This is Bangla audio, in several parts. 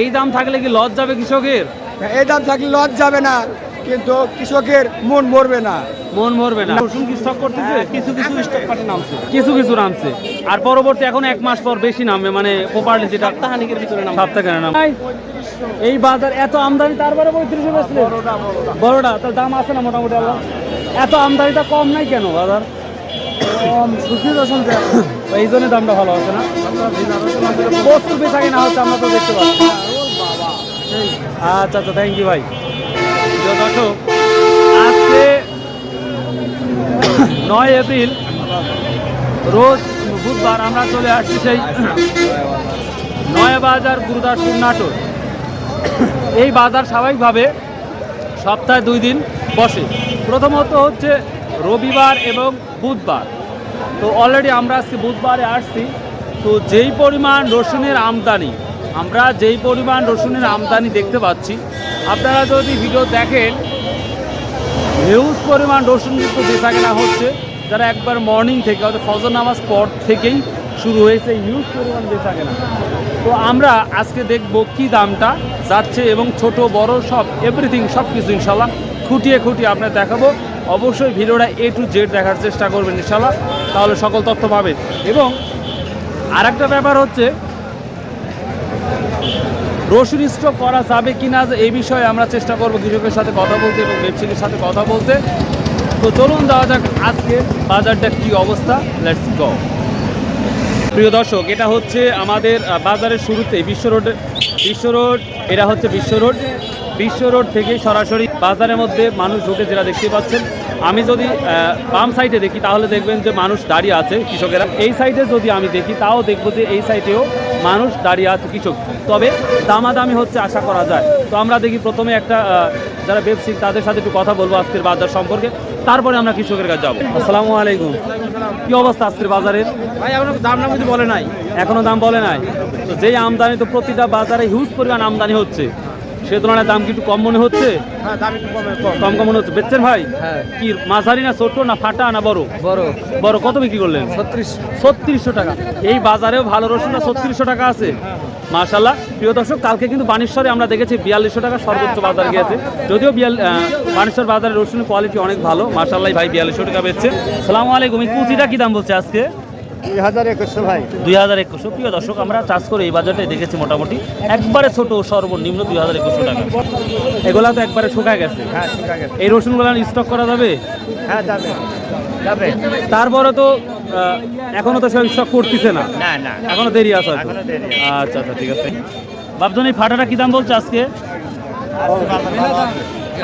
এই দাম থাকলে কি লস যাবে কৃষকের? এই দাম থাকলে লস যাবে না কিন্তু কৃষকের মন মরবে না। মন ভরবে না। রসুন কি স্টক করতেছে? কিছু কিছু স্টক পাটে নামছে। কিছু কিছু নামছে। আর পরবর্তী এখন এক মাস পর বেশি নামবে মানে প্রপারলি যেটা সপ্তাহানিকের ভিতরে নাম সপ্তাহে নাম এই বাজার এত আমদানি তারপরে পঁয়ত্রিশে বেচলে। বড়টা তার দাম আছে না মোটামুটি আল্লাহ? এত আমদানিটা কম নাই কেন বাজার? এই জন্য দামটা ভালো আছে না? প্রচুর বেচা কিনা হচ্ছে, আমরা তো দেখতে পাচ্ছি। আচ্ছা আচ্ছা থ্যাংক ইউ ভাই। দর্শক আজকে নয় এপ্রিল, রোজ বুধবার আমরা চলে আসছি সেই নয় বাজার গুরুদাসপুর নাটোর। এই বাজার স্বাভাবিকভাবে সপ্তাহে দুই দিন বসে। প্রথমত হচ্ছে রবিবার এবং বুধবার। তো অলরেডি আমরা আজকে বুধবারে আসছি। তো যেই পরিমাণ রসুনের আমদানি, আমরা যেই পরিমাণ রসুনের আমদানি দেখতে পাচ্ছি, আপনারা যদি ভিডিও দেখেন হিউজ পরিমাণ রসুন কিন্তু বেচা কেনা হচ্ছে। যারা একবার মর্নিং থেকে, অর্থাৎ ফজর নামাজ পর থেকেই শুরু হয়েছে হিউজ পরিমাণ বেচা কেনা। তো আমরা আজকে দেখব কি দামটা যাচ্ছে এবং ছোট, বড় সব এভরিথিং সব কিছু ইনশাল্লাহ খুঁটিয়ে খুঁটিয়ে আপনার দেখাবো। অবশ্যই ভিডিওটা এ টু জেড দেখার চেষ্টা করবেন ইনশাল্লাহ তাহলে সকল তথ্য পাবেন। এবং আরেকটা ব্যাপার হচ্ছে রসুন স্টক করা যাবে কিনা এই বিষয়ে আমরা চেষ্টা করব কৃষকের সাথে কথা বলতে এবং ব্যবসায়ীর সাথে কথা বলতে। তো চলুন দেওয়া যাক আজকে বাজারটা কি অবস্থা। লেটস গো প্রিয় দর্শক, এটা হচ্ছে আমাদের বাজারের শুরুতে বিশ্ব রোড বিশ্ব রোড, এটা হচ্ছে বিশ্ব রোড। বিশ্ব রোড থেকে সরাসরি বাজারের মধ্যে মানুষ ঢুকে যেটা দেখতে পাচ্ছেন। আমি যদি বাম সাইডে দেখি তাহলে দেখবেন যে মানুষ দাঁড়িয়ে আছে কৃষকেরা। এই সাইডে যদি আমি দেখি তাও দেখব যে এই সাইডেও মানুষ দাঁড়িয়ে আছে কৃষক। তবে দামাদামি হচ্ছে আশা করা যায়। তো আমরা দেখি প্রথমে একটা যারা ব্যবসায়িক তাদের সাথে একটু কথা বলব আজকের বাজার সম্পর্কে। তারপরে আমরা কৃষকের কাছে যাব। আসসালামু আলাইকুম। কি অবস্থা আজকের বাজারের ভাই এখনও দাম নাম বলে নাই। এখনও দাম বলে নাই? তো যেই আমদানি তো প্রতিটা বাজারে হিউজ পরিমাণ আমদানি হচ্ছে। সে তুলনায় দাম কি একটু কম মনে হচ্ছে? হ্যাঁ দাম একটু কমে কম। মনে হচ্ছে। বেচছেন ভাই? হ্যাঁ। কি মাঝারি না ছোট না ফাটা না বড়? বড়। বড়। কত বিক্রি করলেন? ছত্রিশ। ছত্রিশশো টাকা। এই বাজারেও ভালো রসুন না ছত্রিশশো টাকা আছে? মাশাল্লাহ প্রিয় দর্শক কালকে কিন্তু বানেশ্বরে আমরা দেখেছি বিয়াল্লিশশো টাকা সর্বোচ্চ বাজার গিয়েছে। যদিও বিয়াল আহ, বানেশ্বর বাজারের রসুনের কোয়ালিটি অনেক ভালো। মাশাল্লাহ ভাই বিয়াল্লিশশো টাকা বেচছে সালামু আলাইকুম। এই কুচিটা কি দাম বলছে আজকে? দুই হাজার একুশশো ভাই। দুই হাজার একুশশো। প্রিয় দর্শক আমরা চাষ করে এই বাজারটাই দেখেছি মোটামুটি। একবারে ছোট সর্বনিম্ন দুই হাজার একুশশো টাকা। এগুলা তো একবারে শুকায় গেছে। হ্যাঁ আছে এই রসুনগুলো স্টক করা যাবে? হ্যাঁ যাবে। যাবে। তারপরে তো এখনও তো সব স্টক করতেছে না। না না। এখনও দেরি আছে। আচ্ছা আচ্ছা ঠিক আছে। বাপজন এই ফাটাটা কি দাম বলছে আজকে?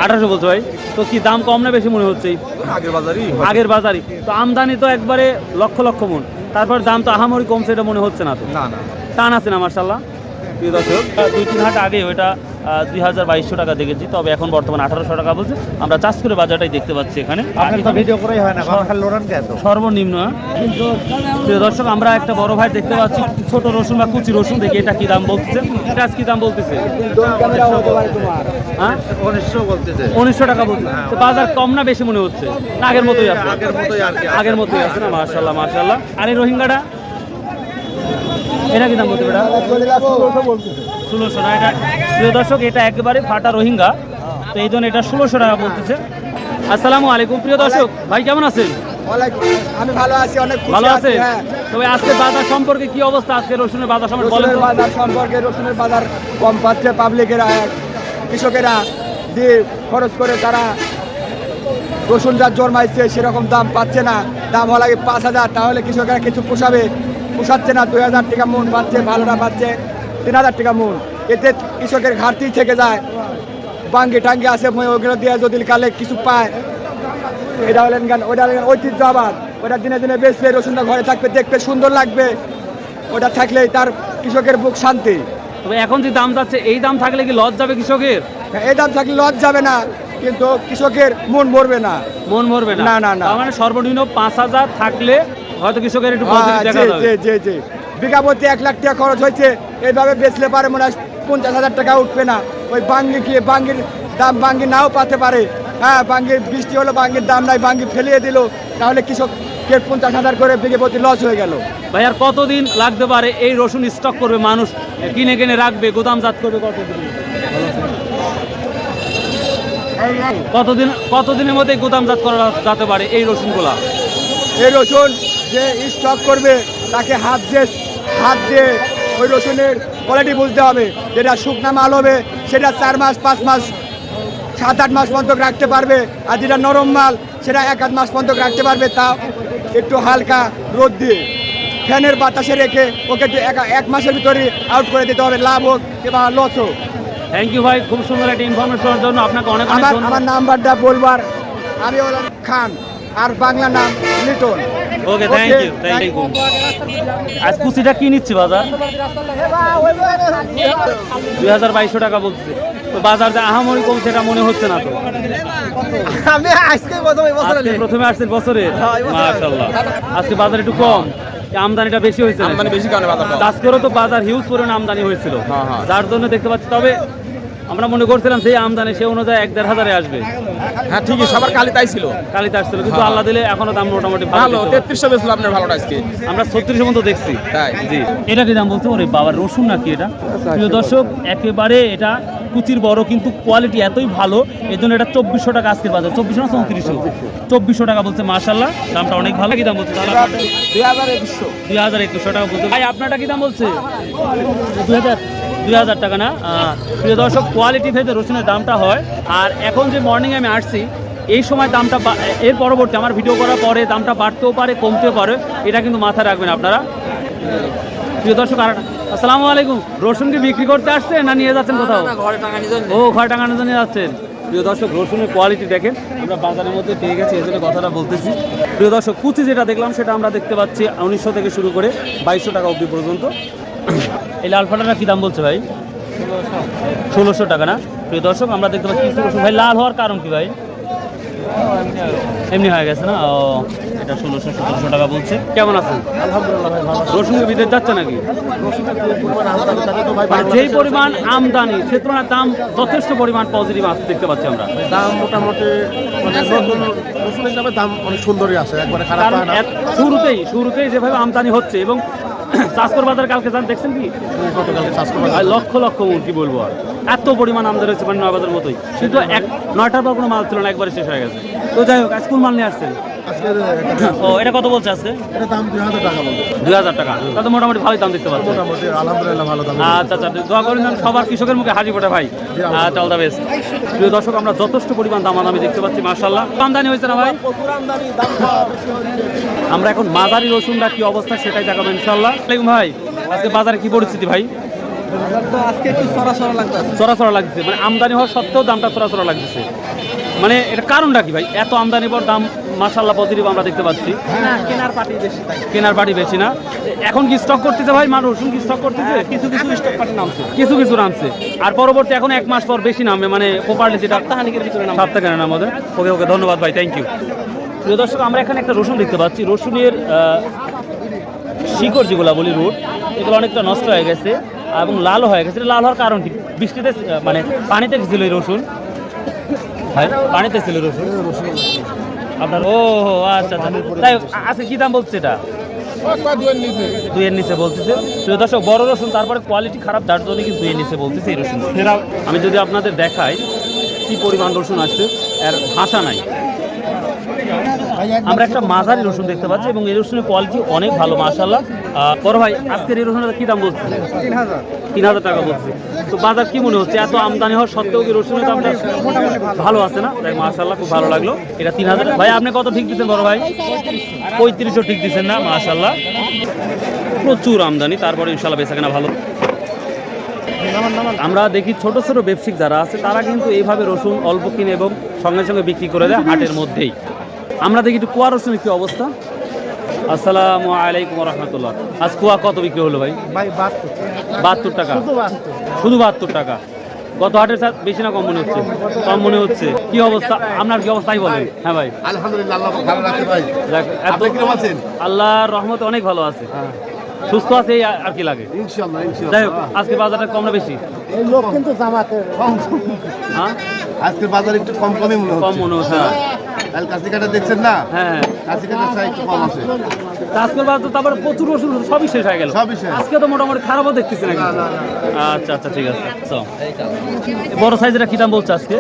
আঠারোশো বলছো ভাই। তো কি দাম কম না বেশি মনে হচ্ছে? আগের বাজারই। আগের বাজারই। তো আমদানি তো একবারে লক্ষ লক্ষ মন। তারপর দাম তো আহামরি কমছে এটা মনে হচ্ছে না তো? না না টান আছে না মার্শাল্লাহ প্রিয় দর্শক দুই তিন হাট আগে ওইটা দুই হাজার বাইশশো টাকা দেখেছি। তবে এখন বর্তমানে আঠারোশো টাকা বলছে। আমরা চাষ করে বাজারটাই দেখতে পাচ্ছি এখানে। সর্বনিম্ন হ্যাঁ? দর্শক আমরা একটা বড় ভাই দেখতে পাচ্ছি ছোট রসুন বা কুচি রসুন দেখি এটা কি দাম বলতেছে। এটা কি দাম বলতেছে। হ্যাঁ? উনিশশো টাকা বলছে। বাজার কম না বেশি মনে হচ্ছে? আগের মতোই আছে। আগের মতোই আছে। না? মার্শাল্লাহ মার্শাল্লাহ আর এই রোহিঙ্গাটা? এটা কি দাম বলতে এটা ষোলোশো না এটা প্রিয় দর্শক এটা একেবারে ফাটা রোহিঙ্গা। তো এই জন্য এটা ষোলোশো টাকা বলতেছে। আসসালামু আলাইকুম প্রিয় দর্শক। ভাই কেমন আছেন? আমি ভালো আছি অনেক ভালো আছেন? হ্যাঁ। তবে আজকে বাজার সম্পর্কে কি অবস্থা? আজকে রসুনের বাজার সম্পর্কে বলেন বাজার সম্পর্কে রসুনের বাজার কম পাচ্ছে। পাবলিকেরা কৃষকেরা যে খরচ করে তারা রসুন যা জন্মাইছে সেরকম দাম পাচ্ছে না। দাম হওয়া লাগে পাঁচ হাজার। তাহলে কৃষকেরা কিছু পোষাবে পোষাচ্ছে না। দুই হাজার টাকা মন পাচ্ছে ভালোটা পাচ্ছে। তিন হাজার টাকা মূল। এতে কৃষকের ঘাটতি থেকে যায়। বাঙ্গি টাঙ্গি মই ওগুলো দিয়ে যদি কালে কিছু পায়। এটা হলেন গান ওটা হলেন ঐতিহ্য আবার ওটা দিনে দিনে বেচলে রসুনটা ঘরে থাকবে দেখতে সুন্দর লাগবে। ওটা থাকলেই তার কৃষকের বুক শান্তি। তবে এখন যে দাম যাচ্ছে এই দাম থাকলে কি লস যাবে কৃষকের? এই দাম থাকলে লস যাবে না কিন্তু কৃষকের মন ভরবে না। মন ভরবে না? না, না। মানে সর্বনিম্ন পাঁচ হাজার থাকলে হয়তো কৃষকের একটু হ্যাঁ, দেখা যাবে। জি, জি, জি। বিঘা প্রতি এক লাখ টাকা খরচ হয়েছে। এইভাবে বেচলে পারে মনে হয় পঞ্চাশ হাজার টাকা উঠবে না। ওই বাঙ্গি কি বাঙ্গির দাম বাঙ্গি নাও পাতে পারে। হ্যাঁ বাঙ্গির বৃষ্টি হলো বাঙ্গির দাম নাই বাঙ্গি ফেলিয়ে দিল। তাহলে কৃষকের পঞ্চাশ হাজার করে বিঘে প্রতি লস হয়ে গেল। ভাই আর কতদিন লাগতে পারে এই রসুন স্টক করবে মানুষ? কিনে কিনে রাখবে গোদামজাত করবে কতদিন? কতদিন কতদিনের মধ্যে গোদামজাত করা যেতে পারে এই রসুনগুলা? এই রসুন যে স্টক করবে তাকে হাত দিয়ে হাত দিয়ে ওই রসুনের কোয়ালিটি বুঝতে হবে যেটা শুকনা মাল হবে সেটা চার মাস পাঁচ মাস সাত আট মাস পর্যন্ত রাখতে পারবে আর যেটা নরম মাল সেটা এক আধ মাস পর্যন্ত রাখতে পারবে তা একটু হালকা রোদ দিয়ে। ফ্যানের বাতাসে রেখে ওকে এক মাসের ভিতরে আউট করে দিতে হবে লাভ হোক কিংবা লস হোক। থ্যাংক ইউ ভাই খুব সুন্দর একটা ইনফরমেশনের জন্য আপনাকে অনেক অনেক আমার আমার নাম্বারটা বলবার আমি হলাম খান আর বাংলা নাম Liton. Okay thank you thank you আজ কুচিটা কি নিচ্ছে বাজার? দুই হাজার বাইশশো টাকা বলছে। তো বাজার যে আহামরি কমছে এটা মনে হচ্ছে না তো? আমি আজকে প্রথম আসছে বছরে? হ্যাঁ। মাশাআল্লাহ। আজকে বাজার একটু কম। আমদানিটা বেশি হয়েছে আমদানি বেশি কারণে বাজার আজকেরও তো বাজার হিউজ পরিমাণ আমদানি হয়েছিল। যার জন্য দেখতে পাচ্ছি তবে আমরা মনে করছিলাম সেই আমদানি সে অনুযায়ী এক দেড় হাজারে আসবে। হ্যাঁ ঠিকই সবার কালি তাই ছিল। কালিতে আসছিল কিন্তু আল্লাহ দিলে এখনও দাম মোটামুটি ভালো তেত্রিশশো বেশি আপনার ভালোটা আজকে। আমরা ছত্রিশ মতো দেখছি। তাই। জি। এটা কি দাম বলতে ওরে বাবার রসুন নাকি এটা? প্রিয় দর্শক একেবারে এটা কুচির বড় কিন্তু কোয়ালিটি এতই ভালো এই জন্য এটা চব্বিশশো টাকা আজকের বাজার। চব্বিশশো না চৌত্রিশশো? চব্বিশশো টাকা বলছে মার্শাল্লাহ দামটা অনেক ভালো। কি দাম বলছে? দুই হাজার একুশশো। দুই হাজার একুশশো টাকা বলছে। ভাই আপনারটা কি দাম বলছে? দুই হাজার। দুই হাজার টাকা না। প্রিয় দর্শক কোয়ালিটি ভেদে রসুনের দামটা হয়। আর এখন যে মর্নিংয়ে আমি আসছি এই সময় দামটা এর পরবর্তী আমার ভিডিও করার পরে দামটা বাড়তেও পারে কমতেও পারে এটা কিন্তু মাথায় রাখবেন আপনারা। প্রিয় দর্শক আর আসসালামু আলাইকুম। রসুন কি বিক্রি করতে আসছে না নিয়ে যাচ্ছেন কোথাও? ও ঘরে টাঙানোর জন্য যাচ্ছেন। প্রিয় দর্শক রসুনের কোয়ালিটি দেখেন। আমরা বাজারের মধ্যে পেয়ে গেছি এই জন্য কথাটা বলতেছি। প্রিয় দর্শক কুচি যেটা দেখলাম সেটা আমরা দেখতে পাচ্ছি উনিশশো থেকে শুরু করে বাইশশো টাকা অবধি পর্যন্ত। এই লাল ফাটাটা কী দাম বলছে ভাই? ষোলোশো টাকা না? প্রিয় দর্শক আমরা দেখতে পাচ্ছি ষোলোশো ভাই লাল হওয়ার কারণ কি ভাই? এমনি হয়ে গেছে না? ও এটা ষোলোশো সতেরোশো টাকা বলছে। কেমন আছেন? রসুন কি বিদেশ যাচ্ছে নাকি? মানে যেই পরিমাণ আমদানি সে তুলনায় দাম যথেষ্ট পরিমাণ পজিটিভ আসতে দেখতে পাচ্ছি আমরা। দাম মোটামুটি নতুন রসুন হিসাবে দাম অনেক সুন্দরই আছে একবারে শুরুতেই শুরুতেই যেভাবে আমদানি হচ্ছে এবং চাষকর বাজার কালকে যান, দেখছেন কি? লক্ষ লক্ষ কি বলব আর। এত পরিমাণ আমদানি হয়েছে মানে নয় বাজার মতোই। কিন্তু এক নয়টার পর কোনো মাল ছিল না, একবারে শেষ হয়ে গেছে। তো যাই হোক আজ কোন মাল নিয়ে আসছেন। ও এটা কত বলছে আজকে? এটা দাম দুই হাজার টাকা বলছে। দুই হাজার টাকা। তাতে মোটামুটি ভালোই দাম দেখতে পাচ্ছি মোটামুটি আলহামদুলিল্লাহ ভালো দাম আচ্ছা আচ্ছা দোয়া করেন যেন সবার কৃষকের মুখে হাসি ফোটে ভাই। আচ্ছা অল দ্য বেস্ট প্রিয় দর্শক আমরা যথেষ্ট পরিমাণ দামাদামি দেখতে পাচ্ছি মার্শাল্লাহ আমদানি হয়েছে না ভাই? আমরা এখন মাঝারি রসুনটা কি অবস্থা সেটাই দেখাবো ইনশাল্লাহ ভাই আজকে বাজারে কি পরিস্থিতি ভাই? চড়াচড়া লাগছে মানে আমদানি হওয়ার সত্ত্বেও দামটা চড়াচড়া লাগতেছে। মানে এটা কারণটা কি ভাই? এত আমদানি পর দাম মার্শাল্লাহ পজিটিভ আমরা দেখতে পাচ্ছি। না কেনার পার্টি বেশি কেনার বাড়ি বেশি না। এখন কি স্টক করতেছে ভাই? মানুষ কি স্টক করতেছে? কিছু কিছু স্টক পার্টি নামছে। কিছু কিছু নামছে। আর পরবর্তী এখন এক মাস পর বেশি নামবে। মানে প্রপারলি যেটা সপ্তাহানিকের ভিতরে নাম সপ্তাহের নাম আমাদের ওকে ওকে ধন্যবাদ ভাই থ্যাংক ইউ প্রিয় দর্শক আমরা এখানে একটা রসুন দেখতে পাচ্ছি। রসুনের শিকড় যেগুলো বলি রুট এগুলো অনেকটা নষ্ট হয়ে গেছে। এবং লাল হয়ে গেছে। লাল হওয়ার কারণ কি? বৃষ্টিতে মানে পানিতে ছিল রসুন। পানিতে ছিল রসুন। আপনার ও আচ্ছা আচ্ছা। তাই আজকে কি দাম বলছে এটা? দুইয়ের নিচে বলতেছে। প্রিয় দর্শক, বড় রসুন, তারপরে কোয়ালিটি খারাপ যার জন্য কিন্তু দুইয়ের নিচে বলতেছে এই রসুন। আমি যদি আপনাদের দেখাই কি পরিমাণ রসুন আসছে, এর ভাষা নাই। আমরা একটা মাঝারি রসুন দেখতে পাচ্ছি এবং এই রসুনের কোয়ালিটি অনেক ভালো মাশাল্লাহ বড় ভাই, আজকের এই রসুনের কি দাম বলছে তিন হাজার টাকা বলছে। তো বাজার কি মনে হচ্ছে? এত আমদানি হওয়ার সত্ত্বেও কি রসুনের দামটা ভালো আছে না? তাই মাশাল্লাহ খুব ভালো লাগল। এটা তিন হাজার ভাই, আপনি কত ঠিক দিচ্ছেন বড় ভাই? পঁয়ত্রিশশো ঠিক দিচ্ছেন না? মাশাল্লাহ প্রচুর আমদানি, তারপরে ইনশাল্লাহ বেচা কেনা ভালো। আমরা দেখি ছোট ছোট ব্যবসায়িক যারা আছে, তারা কিন্তু এইভাবে রসুন অল্প কিনে এবং সঙ্গে সঙ্গে বিক্রি করে দেয় হাটের মধ্যেই। আমরা দেখি একটু কুয়া রসুনের কি অবস্থা। আসসালামু আলাইকুম রহমতুল্লাহ আজ কুয়া কত বিক্রি হলো ভাই? ভাই বাহাত্তর টাকা। শুধু বাহাত্তর টাকা। গত হাটের সাথে বেশি না কম মনে হচ্ছে? কম মনে হচ্ছে। কি অবস্থা? আপনার কি অবস্থাই বলেন। হ্যাঁ ভাই। আলহামদুলিল্লাহ? আল্লাহর রহমতে অনেক ভালো আছে। সুস্থ আছে এই আর কি লাগে? যাই হোক আজকে বাজারটা কম না বেশি? হ্যাঁ? আজকের বাজার একটু কম কমই মনে কম মনে হচ্ছে না কাল কাশি কাটা দেখছেন না? হ্যাঁ। কাশি কাটার চাই একটু কম আছে। আজকের বাজার তো তারপরে প্রচুর ওষুধ সবই শেষ হয়ে গেল। সবই শেষ। আজকে তো মোটামুটি খারাপও দেখতেছি নাকি? আচ্ছা আচ্ছা ঠিক আছে। বড় সাইজের কি দাম বলছে আজকে?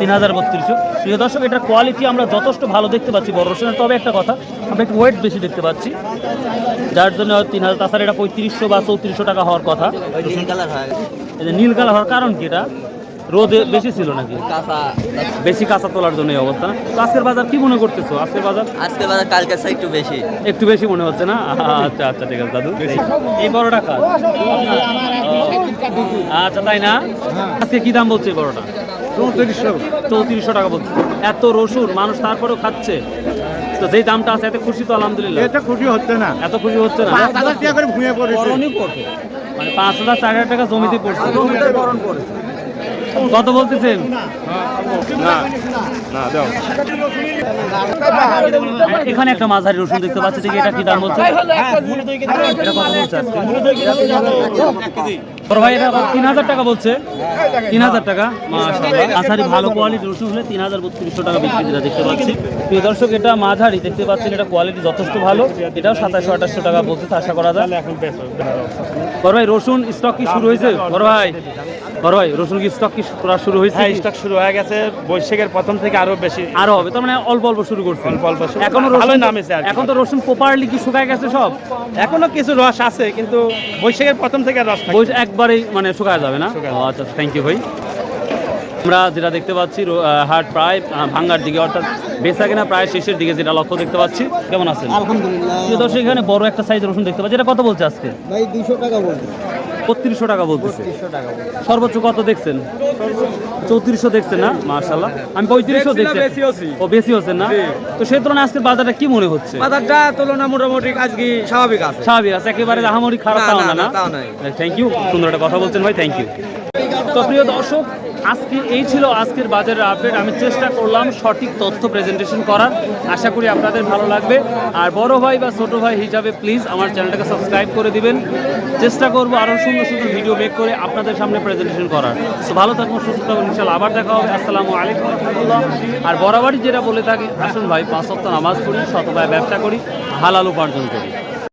তিন হাজার বত্রিশশো প্রিয় দর্শক এটার কোয়ালিটি আমরা যথেষ্ট ভালো দেখতে পাচ্ছি বড় রসুনের। তবে একটা কথা আমরা একটু ওয়েট বেশি দেখতে পাচ্ছি। যার জন্য তিন হাজার তাছাড়া এটা পঁয়ত্রিশশো বা চৌত্রিশশো টাকা হওয়ার কথা। এই নীল কালার হওয়ার কারণ কি এটা? রোদে বেশি ছিল নাকি? কাঁচা বেশি কাঁচা তোলার জন্য এই অবস্থা। তো আজকের বাজার কি মনে করতেছো? আজকের বাজার? আজকে বাজার কালকে একটু বেশি। একটু বেশি মনে হচ্ছে না? আচ্ছা আচ্ছা ঠিক আছে দাদু। এই বড়টা কাজ আচ্ছা তাই না? আজকে কি দাম বলছে এই বড়টা? চৌত্রিশশো। চৌত্রিশশো টাকা বলছে। এত রসুন মানুষ তারপরেও খাচ্ছে। তো যেই দামটা আছে এত খুশি তো আলহামদুলিল্লাহ। এটা খুশি হচ্ছে না। এত খুশি হচ্ছে না? মানে পাঁচ হাজার চার হাজার টাকা জমিতে পড়ছে। কত বলতেছেন? এখানে একটা মাঝারি রসুন দেখতে পাচ্ছি দেখি এটা কি দাম বলছে? এটা কত বলছে আজকে? বড় ভাই এটা তিন হাজার টাকা বলছে। তিন হাজার টাকা? ভালো কোয়ালিটি রসুন হলে তিন হাজার বত্রিশশো টাকা বিক্রি যেটা দেখতে পাচ্ছি। প্রিয় দর্শক এটা মাঝারি দেখতে পাচ্ছেন এটা কোয়ালিটি যথেষ্ট ভালো। এটাও সাতাশশো আঠাশশো টাকা বলছে আশা করা যায়। বড় ভাই রসুন স্টক কি শুরু হয়েছে? বড় ভাই। ভাই রসুন কি স্টক কি করা শুরু হয়েছে হ্যাঁ স্টক শুরু হয়ে গেছে বৈশাখের প্রথম থেকে আরও বেশি। আরও হবে তার মানে অল্প অল্প শুরু করছে। অল্প অল্প এখনও ভালোই নামেছে আর এখন তো রসুন প্রপারলি কি শুকায় গেছে সব? এখনও কিছু রস আছে কিন্তু বৈশাখের প্রথম থেকে রস একবারেই মানে শুকায় যাবে না? আচ্ছা থ্যাংক ইউ ভাই। আমরা যেটা দেখতে পাচ্ছি হাট প্রায় ভাঙ্গার দিকে অর্থাৎ বেচা কিনা প্রায় শেষের দিকে যেটা লক্ষ্য দেখতে পাচ্ছি। কেমন আছেন? আলহামদুলিল্লাহ। দর্শক এখানে বড় একটা সাইজ রসুন দেখতে পাচ্ছি। এটা কত বলছে আজকে? ভাই দুশো টাকা বলছি। বত্রিশশো টাকা বলতেছে। সর্বোচ্চ কত দেখছেন? চৌত্রিশশো দেখছেন না? মার্শাল্লাহ আমি পঁয়ত্রিশশো দেখছি। ও বেশি হচ্ছে না? তো সেই তুলনায় আজকে বাজারটা কি মনে হচ্ছে? বাজারটা তুলনা মোটামুটি আজকে স্বাভাবিক আছে। স্বাভাবিক আছে। একেবারে আহামরি খারাপ না, তাও না। থ্যাংক ইউ সুন্দর একটা কথা বলছেন ভাই থ্যাংক ইউ তো প্রিয় দর্শক, আজকে এই ছিল আজকের বাজারের আপডেট আমি চেষ্টা করলাম সঠিক তথ্য প্রেজেন্টেশন করার। আশা করি আপনাদের ভালো লাগবে। আর বড় ভাই বা ছোট ভাই হিসাবে প্লিজ আমার চ্যানেলটাকে সাবস্ক্রাইব করে দিবেন। চেষ্টা করব আরও সুন্দর সুন্দর ভিডিও মেক করে আপনাদের সামনে প্রেজেন্টেশন করার। তো ভালো থাকুন, সুস্থ থাকুন ইনশাল্লাহ আবার দেখা হবে। আসসালামু আলাইকুম রহমতুল্লাহ। আর বরাবরই যেটা বলে থাকি, আসুন ভাই, পাঁচ সপ্তাহ নামাজ পড়ি শতভাবে ব্যবসা করি, হালাল উপার্জন করি।